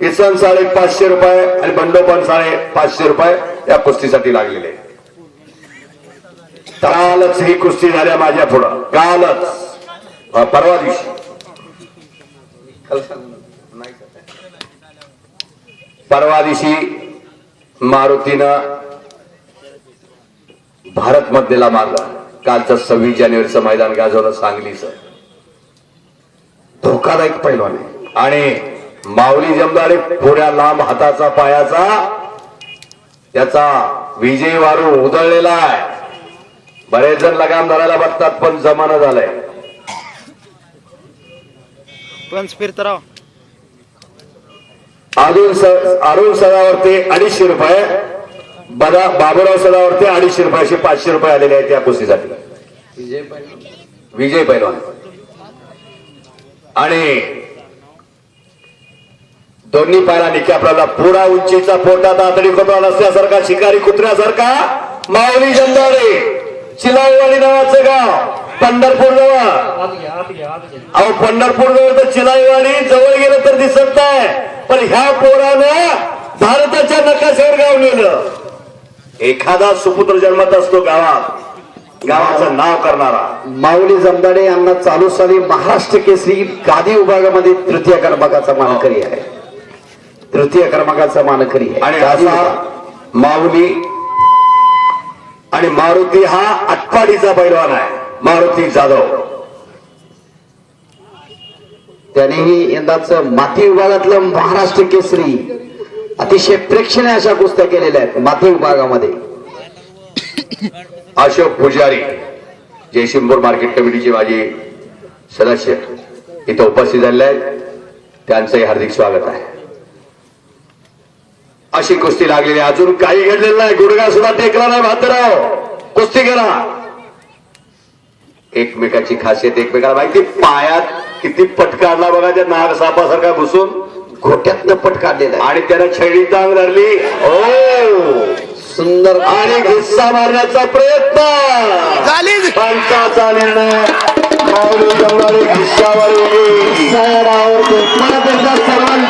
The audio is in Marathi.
किसन साडे पाचशे रुपये आणि बंडोपण साडे पाचशे रुपये या कुस्तीसाठी लागलेले. कालच ही कुस्ती झाल्या माझ्या पुढं. कालच. परवा दिवशी. परवा दिवशी मारुतीनं भारत मध्येला मारला. कालचं सव्वीस जानेवारीचं मैदान गाजवलं सांगलीचं. धोकादायक पैलवान आहे. आणि माऊली जमदारे थोड्या लांब हाताचा पायाचा. त्याचा विजय वारू उधळलेला आहे. बरेच जण लगाम धरायला बघतात पण जमाना झालाय. पंच फिरत राव अरुण अरुण सदावरती अडीचशे रुपये. बदा बाबुराव सदावरती अडीचशे रुपये असे पाचशे रुपये आलेले आहेत या कुस्तीसाठी. विजय पैलवान. आणि दोन्ही पायाला निक्या आपल्याला पुढा उंचीचा पोटा तातडी खोटा नसल्यासारखा शिकारी कुत्र्यासारखा. माऊली जंधारे चिलाईवाडी नावाचं गाव पंढरपूर जवळ अहो पंढरपूर जवळ तर चिलाईवाडी जवळ गेलं तर दिसत नाही. पण ह्या पोरानं भारताच्या नकाशावर गाव नेलं. एखादा सुपुत्र जन्मत असतो गावात. गावाचं नाव करणारा. माऊली जमदाडे यांना चालू साली महाराष्ट्र केसरी गादी विभागामध्ये तृतीय क्रमांकाचा मानकरी आहे. तृतीय क्रमांकाचा मानकरी आणि असा. माऊली आणि मारुती हा आटपाडीचा पैलवान आहे. मारुती जाधव. त्यानेही यंदाच माती विभागातलं महाराष्ट्र केसरी अतिशय प्रेक्षणीय अशा कुस्त्या केलेल्या आहेत माती विभागामध्ये. अशोक पुजारी जयसिंगपूर मार्केट कमिटीचे माजी सदस्य इथं उपस्थित झालेले आहेत. त्यांचंही हार्दिक स्वागत आहे. अशी कुस्ती लागलेली. अजून काही घडलेलं नाही. गुडघा सुद्धा टेकला नाही भातराव. कुस्ती करा. एकमेकाची खासियत एकमेकाला माहिती. पायात किती पटकाडला बघा त्या नाग सापासारखा घुसून. घोट्यातनं पट काढलेला आहे. आणि त्यानं छेडी तांग धरली. ओ सुंदर. आणि घुस्सा मारण्याचा प्रयत्न. झाली पंचाचा निर्णय. माऊली घुस्सावर उभी. सर्वांचं